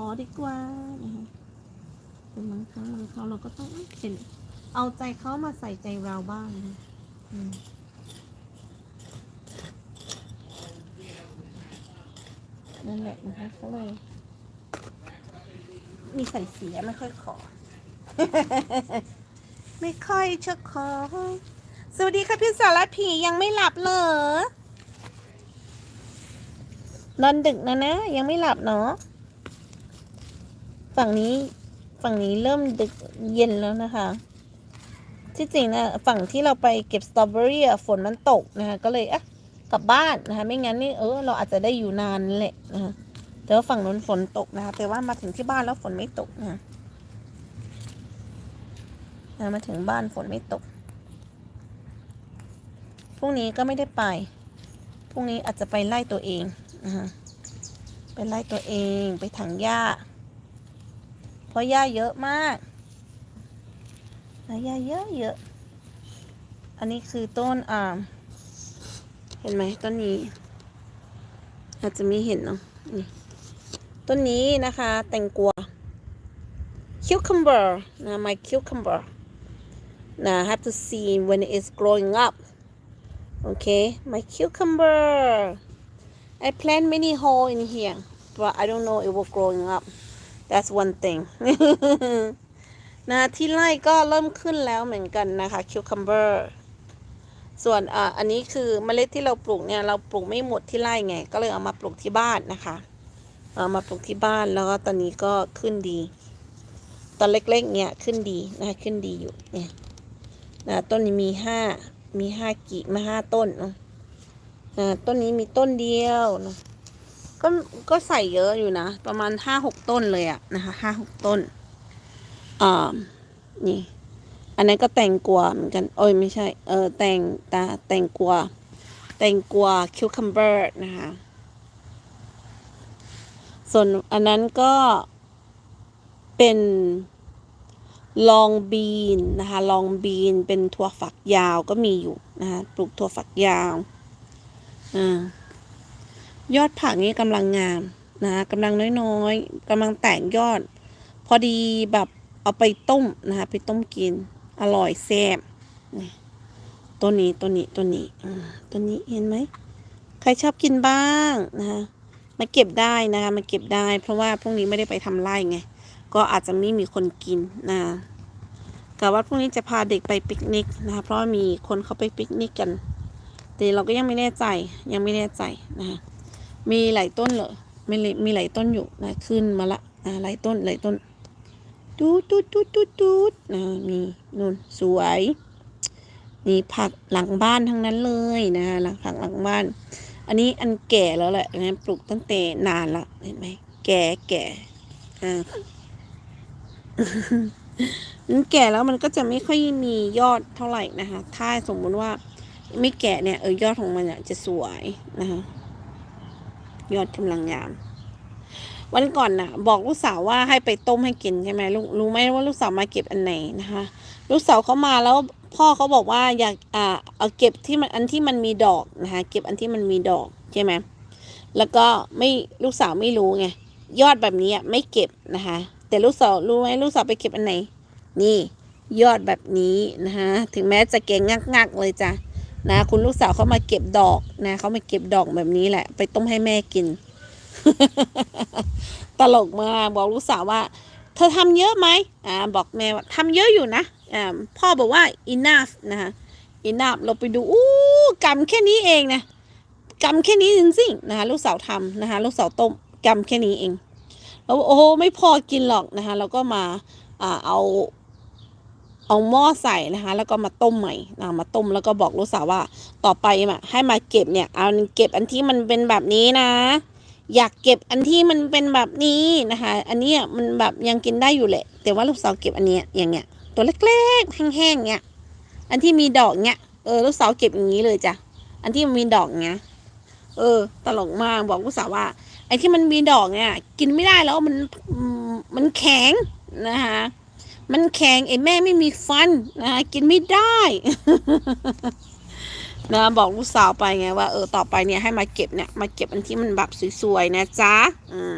อดีกว่านะคะเป็นบางครั้งบางคราวเราก็ต้องเห็นเอาใจเขามาใส่ใจเราบ้างนะนั่นแหละนะคะก็เลยมีใส่เสียไม่ค่อยขอ ไม่ค่อยจะขอ สวัสดีค่ะพี่สารพียังไม่หลับเหรอนอนดึกนะนะ ยังไม่หลับเนาะ ฝั่งนี้ฝั่งนี้เริ่มดึกเย็นแล้วนะคะ ที่จริงนะฝั่งที่เราไปเก็บสตรอเบอรี่ฝนมันตกนะคะก็เลยอะกลับบ้านนะคะไม่งั้นนี่เออเราอาจจะได้อยู่นานแหละนะคะแต่ว่าฝั่งนู้นฝนตกนะคะแต่ว่ามาถึงที่บ้านแล้วฝนไม่ตกนะะอะมาถึงบ้านฝนไม่ตกพรุ่งนี้ก็ไม่ได้ไปพรุ่งนี้อาจจะไปไล่ตัวเองนะคะไปไล่ตัวเองไปถังหญ้า เพราะหญ้าเยอะมากหญ้าเยอะเยอะ อันนี้คือต้นอ่าเห็นไหมต้นนี้ อาจจะไม่เห็นเนาะนี่ต้นนี้นะคะ แตงกวา cucumber นะ my cucumber นะ have to see when it is growing up okay my cucumber I plant many hole in here but I don't know it will growing up that's one thing นะที่ไร่ก็เริ่มขึ้นแล้วเหมือนกันนะคะ cucumber ส่วนอ่าอันนี้คือเมล็ดที่เราปลูกเนี่ยเราปลูกไม่หมดที่ไร่ไง ก็เลยเอามาปลูกที่บ้านนะคะเอามาปลูกที่บ้านแล้วก็ตอนนี้ก็ขึ้นดี ตอนเล็กๆเนี่ยขึ้นดีนะคะขึ้นดีอยู่เนี่ยนะต้นนี้มีห้ามีห้ากีมาห้าต้นนะต้นนี้มีต้นเดียวนะ ก็ก็ใส่เยอะอยู่นะ ประมาณห้าหกต้นเลยอะนะคะห้าหกต้นอ่านี่ อันนั้นก็แตงกวาเหมือนกันโอ้ยไม่ใช่ เออแตงตาแตงกวาแตงกวาคิวคัมเบอร์นะคะ ส่วนอันนั้นก็เป็นลองบีนนะคะ ลองบีนเป็นถั่วฝักยาวก็มีอยู่นะคะ ปลูกถั่วฝักยาว อ่า ยอดผักนี้กำลังงามนะคะกำลังน้อยๆกำลังแตกยอด พอดีแบบเอาไปต้มนะคะไปต้มกิน อร่อยแซ่บตัวนี้ตัวนี้ตัวนี้ตัวนี้เห็นไหมใครชอบกินบ้างนะคะมาเก็บได้นะคะมาเก็บได้ เพราะว่าพรุ่งนี้ไม่ได้ไปทำไร่ไงก็อาจจะไม่มีคนกินนะกะว่าพรุ่งนี้จะพาเด็กไปปิกนิกนะคะเพราะมีคนเขาไปปิกนิกกัน แต่เราก็ยังไม่แน่ใจยังไม่แน่ใจนะคะ มีหลายต้นเลยมีหลยมีหลายต้นอยู่นะขึ้นมาละนะหลายต้นหลายต้นตูดูดูดูดูดนะมีนู่นสวยนี่ผักหลังบ้านทั้งนั้นเลยนะหลังผักหลังบ้าน อันนี้อันแก่แล้วแหละนะปลูกตั้งแต่นานละเห็นไหมแก่แก่อ่ามันแก่แล้วมันก็จะไม่ค่อยมียอดเท่าไหร่นะคะ ถ้าสมมุติว่าไม่แก่เนี่ยเออยอดของมันจะสวยนะคะ ยอดกำลังงาม วันก่อนน่ะ บอกลูกสาวว่าให้ไปต้มให้กินใช่ไหมลูกรู้ไหมว่าลูกสาวมาเก็บอันไหนนะคะ ลูกสาวเขามาแล้วพ่อเขาบอกว่าอยากอ่าเอาเก็บที่มันอันที่มันมีดอกนะคะ เก็บอันที่มันมีดอกใช่ไหมแล้วก็ไม่ลูกสาวไม่รู้ไงยอดแบบนี้ไม่เก็บนะคะ แต่ลูกสาวรู้ไหมลูกสาวไปเก็บอันไหน นี่ ยอดแบบนี้นะคะถึงแม้จะเก่งงักๆเลยจ้ะ นะคุณลูกสาวเขามาเก็บดอกนะเขามาเก็บดอกแบบนี้แหละ ไปต้มให้แม่กิน ตลกมากบอกลูกสาวว่า เธอทำเยอะไหมอ่าบอกแม่ว่าทำเยอะอยู่นะอ่าพ่อบอกว่า enough นะคะ enough เราไปดูอู้กำแค่นี้เองนะกำแค่นี้จริงๆนะคะลูกสาวทำนะคะลูกสาวต้มกำแค่นี้เองแล้วโอ้ไม่พอกินหรอกนะคะเราก็มาอ่าเอา เอาหม้อใส่นะคะ แล้วก็มาต้มใหม่นะมาต้มแล้วก็บอกลูกสาวว่า ต่อไปมาให้มาเก็บเนี่ย เอาเก็บอันที่มันเป็นแบบนี้นะ อยากเก็บอันที่มันเป็นแบบนี้นะคะ อันนี้มันแบบยังกินได้อยู่แหละ แต่ว่าลูกสาวเก็บอันเนี้ยอย่างเงี้ย ตัวเล็กๆแห้งๆเงี้ย อันที่มีดอกเงี้ย เออลูกสาวเก็บอย่างนี้เลยจ้ะ อันที่มันมีดอกเงี้ย เออ ตลกมากบอกลูกสาวว่า ไอ้ที่มันมีดอกเนี่ย กินไม่ได้แล้วมันมันแข็งนะคะ มันแข็งไอ้แม่ไม่มีฟันนะกินไม่ได้นะบอกลูกสาวไปไงว่าเออต่อไปเนี่ยให้มาเก็บเนี่ยมาเก็บอันที่มันแบบสวยๆนะจ๊ะอืม